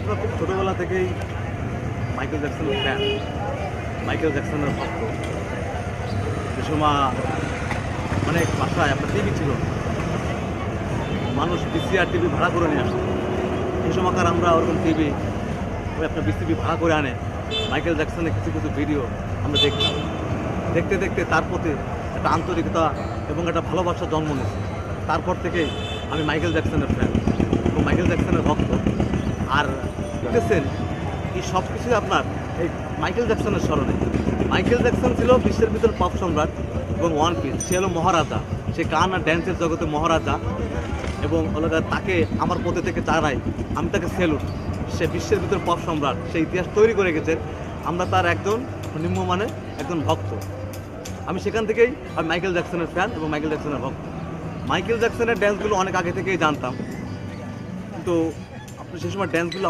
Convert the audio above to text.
আপনার খুব ছোটোবেলা থেকেই মাইকেল জ্যাকসনের ফ্যান মাইকেল জ্যাকসনের ভক্ত। যে সময় অনেক বাসায় আপনার টিভি ছিল। মানুষ বিসিআর টিভি ভাড়া করে নিয়ে আসতো। এই সময়কার আমরা ওরকম টিভি ওই আপনার বিসিবি ভাড়া করে আনে। মাইকেল জ্যাকসনের কিছু কিছু ভিডিও আমরা দেখতাম। দেখতে দেখতে তার প্রতি একটা আন্তরিকতা এবং একটা ভালোবাসা জন্ম নিয়েছে। তারপর থেকেই আমি মাইকেল জ্যাকসনের ফ্যান এবং মাইকেল জ্যাকসনের ভক্ত। আর দেখতেছেন, এই সব কিছুই আপনার এই মাইকেল জ্যাকসনের স্মরণে। মাইকেল জ্যাকসন ছিল বিশ্বের ভিতর পপ সম্রাট এবং ওয়ান পিস সে হলো মহারাজা। সে গান আর ড্যান্সের জগতে মহারাজা এবং তাকে আমার পথে থেকে চারাই আমি তাকে সেলুট সে বিশ্বের ভিতর পপ সম্রাট। সে ইতিহাস তৈরি করে গেছে। আমরা তার একজন নিম্নমানের একজন ভক্ত। আমি সেখান থেকেই আমি মাইকেল জ্যাকসনের ফ্যান এবং মাইকেল জ্যাকসনের ভক্ত। মাইকেল জ্যাকসনের ড্যান্সগুলো অনেক আগে থেকেই জানতাম। কিন্তু আপনি সে সময় ড্যান্সগুলো